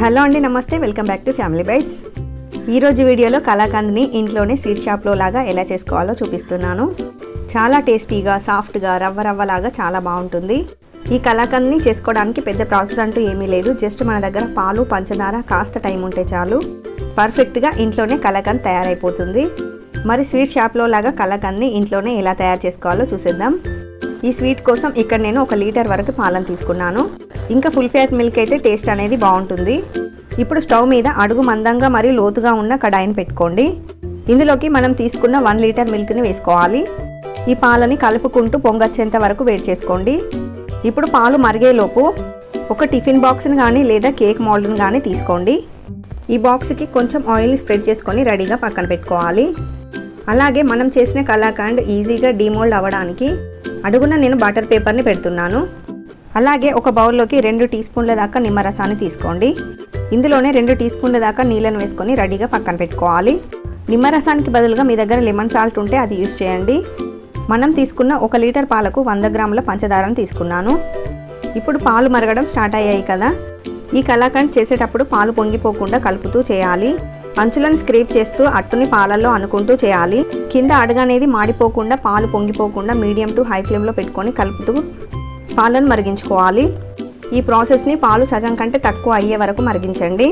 Hello అండి నమస్తే. Welcome back to family bytes. ఈరోజు వీడియోలో కళాకంద్ని ఇంట్లోనే స్వీట్ షాప్లో లాగా ఎలా చేసుకోవాలో చూపిస్తున్నాను. చాలా టేస్టీగా సాఫ్ట్గా రవ్వ రవ్వలాగా చాలా బాగుంటుంది. ఈ కళాకంద్ని చేసుకోవడానికి పెద్ద ప్రాసెస్ అంటూ ఏమీ లేదు. జస్ట్ మన దగ్గర పాలు పంచదార కాస్త టైం ఉంటే చాలు. పర్ఫెక్ట్గా ఇంట్లోనే కళాకంద్ తయారైపోతుంది. మరి స్వీట్ షాప్లో లాగా కళాకంద్ని ఇంట్లోనే ఎలా తయారు చేసుకోవాలో చూసేద్దాం. ఈ స్వీట్ కోసం ఇక్కడ నేను ఒక లీటర్ వరకు పాలను తీసుకున్నాను. ఇంకా ఫుల్ ఫ్యాట్ మిల్క్ అయితే టేస్ట్ అనేది బాగుంటుంది. ఇప్పుడు స్టవ్ మీద అడుగు మందంగా మరియు లోతుగా ఉన్న కడాయిని పెట్టుకోండి. ఇందులోకి మనం తీసుకున్న వన్ లీటర్ మిల్క్ని వేసుకోవాలి. ఈ పాలని కలుపుకుంటూ పొంగచ్చేంత వరకు వేడి చేసుకోండి. ఇప్పుడు పాలు మరిగేలోపు ఒక టిఫిన్ బాక్స్ని కానీ లేదా కేక్ మోల్డ్ని కానీ తీసుకోండి. ఈ బాక్స్కి కొంచెం ఆయిల్ని స్ప్రెడ్ చేసుకొని రెడీగా పక్కన పెట్టుకోవాలి. అలాగే మనం చేసిన కలాకండ్ ఈజీగా డీమోల్డ్ అవ్వడానికి అడుగున నేను బటర్ పేపర్ని పెడుతున్నాను. అలాగే ఒక బౌల్లోకి రెండు టీ స్పూన్ల దాకా నిమ్మరసాన్ని తీసుకోండి. ఇందులోనే రెండు టీ స్పూన్ల దాకా నీళ్ళను వేసుకొని రెడీగా పక్కన పెట్టుకోవాలి. నిమ్మరసానికి బదులుగా మీ దగ్గర లెమన్ సాల్ట్ ఉంటే అది యూస్ చేయండి. మనం తీసుకున్న ఒక లీటర్ పాలకు వంద గ్రాముల పంచదారను తీసుకున్నాను. ఇప్పుడు పాలు మరగడం స్టార్ట్ అయ్యాయి కదా. ఈ కలాకండ్ చేసేటప్పుడు పాలు పొంగిపోకుండా కలుపుతూ చేయాలి. అంచులను స్క్రీప్ చేస్తూ అట్టుని పాలల్లో అనుకుంటూ చేయాలి. కింద అడగనేది మాడిపోకుండా పాలు పొంగిపోకుండా మీడియం టు హై ఫ్లేమ్లో పెట్టుకొని కలుపుతూ పాలను మరిగించుకోవాలి. ఈ ప్రాసెస్ని పాలు సగం కంటే తక్కువ అయ్యే వరకు మరిగించండి.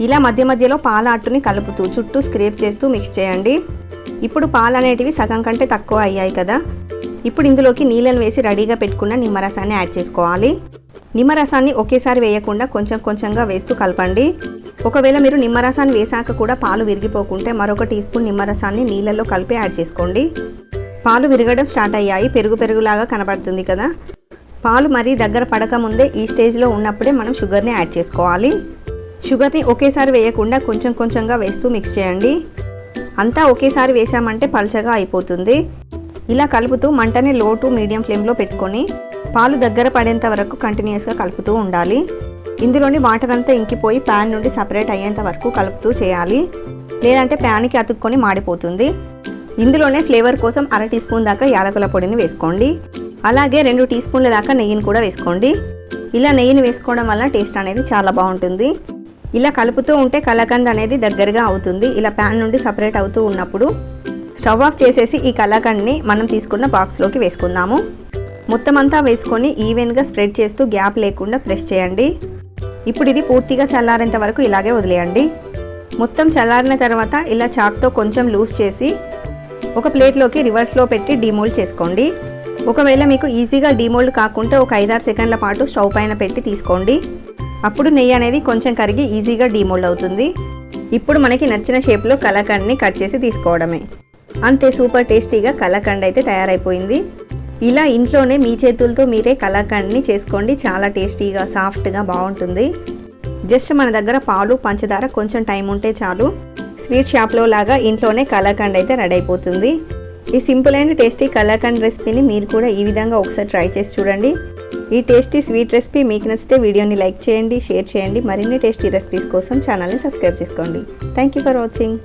ఇలా మధ్య మధ్యలో పాల అట్టుని కలుపుతూ చుట్టూ స్క్రేప్ చేస్తూ మిక్స్ చేయండి. ఇప్పుడు పాలు అనేటివి సగం కంటే తక్కువ అయ్యాయి కదా. ఇప్పుడు ఇందులోకి నీళ్ళని వేసి రెడీగా పెట్టుకున్న నిమ్మరసాన్ని యాడ్ చేసుకోవాలి. నిమ్మరసాన్ని ఒకేసారి వేయకుండా కొంచెం కొంచెంగా వేస్తూ కలపండి. ఒకవేళ మీరు నిమ్మరసాన్ని వేసాక కూడా పాలు విరిగిపోకుంటే మరొక టీ స్పూన్ నిమ్మరసాన్ని నీళ్ళల్లో కలిపి యాడ్ చేసుకోండి. పాలు విరగడం స్టార్ట్ అయ్యాయి. పెరుగు పెరుగులాగా కనబడుతుంది కదా. పాలు మరీ దగ్గర పడకముందే ఈ స్టేజ్లో ఉన్నప్పుడే మనం షుగర్ని యాడ్ చేసుకోవాలి. షుగర్ని ఒకేసారి వేయకుండా కొంచెం కొంచెంగా వేస్తూ మిక్స్ చేయండి. అంతా ఒకేసారి వేసామంటే పల్చగా అయిపోతుంది. ఇలా కలుపుతూ మంటని లో టు మీడియం ఫ్లేమ్లో పెట్టుకొని పాలు దగ్గర పడేంత వరకు కంటిన్యూస్గా కలుపుతూ ఉండాలి. ఇందులోని వాటర్ అంతా ఇంకిపోయి ప్యాన్ నుండి సపరేట్ అయ్యేంత వరకు కలుపుతూ చేయాలి. లేదంటే ప్యాన్కి అతుక్కొని మాడిపోతుంది. ఇందులోనే ఫ్లేవర్ కోసం అర టీ స్పూన్ దాకా యాలకుల పొడిని వేసుకోండి. అలాగే రెండు టీ స్పూన్ల దాకా నెయ్యిని కూడా వేసుకోండి. ఇలా నెయ్యిని వేసుకోవడం వల్ల టేస్ట్ అనేది చాలా బాగుంటుంది. ఇలా కలుపుతూ ఉంటే కలాకండ్ అనేది దగ్గరగా అవుతుంది. ఇలా ప్యాన్ నుండి సపరేట్ అవుతూ ఉన్నప్పుడు స్టవ్ ఆఫ్ చేసేసి ఈ కలాకండ్ని మనం తీసుకున్న బాక్స్లోకి వేసుకుందాము. మొత్తం అంతా వేసుకొని ఈవెన్గా స్ప్రెడ్ చేస్తూ గ్యాప్ లేకుండా ప్రెస్ చేయండి. ఇప్పుడు ఇది పూర్తిగా చల్లారేంత వరకు ఇలాగే వదిలేయండి. మొత్తం చల్లారిన తర్వాత ఇలా చాక్తో కొంచెం లూజ్ చేసి ఒక ప్లేట్లోకి రివర్స్లో పెట్టి డిమోల్డ్ చేసుకోండి. ఒకవేళ మీకు ఈజీగా డిమోల్డ్ కాకుంటే ఒక ఐదారు సెకండ్ల పాటు స్టవ్ పైన పెట్టి తీసుకోండి. అప్పుడు నెయ్యి అనేది కొంచెం కరిగి ఈజీగా డిమోల్డ్ అవుతుంది. ఇప్పుడు మనకి నచ్చిన షేప్లో కలకండ్ని కట్ చేసి తీసుకోవడమే. అంతే సూపర్ టేస్టీగా కలకండ్ అయితే తయారైపోయింది. ఇలా ఇంట్లోనే మీ చేతులతో మీరే కలకండ్ని చేసుకోండి. చాలా టేస్టీగా సాఫ్ట్గా బాగుంటుంది. జస్ట్ మన దగ్గర పాలు పంచదార కొంచెం టైం ఉంటే చాలు. స్వీట్ షాప్లో లాగా ఇంట్లోనే కలకండ్ అయితే రెడీ అయిపోతుంది. ఈ సింపుల్ అండ్ టేస్టీ కలాకండ్ రెసిపీని మీరు కూడా ఈ విధంగా ఒకసారి ట్రై చేసి చూడండి. ఈ టేస్టీ స్వీట్ రెసిపీ మీకు నచ్చితే వీడియోని లైక్ చేయండి షేర్ చేయండి. మరిన్ని టేస్టీ రెసిపీస్ కోసం ఛానల్ని సబ్స్క్రైబ్ చేసుకోండి. Thank you for watching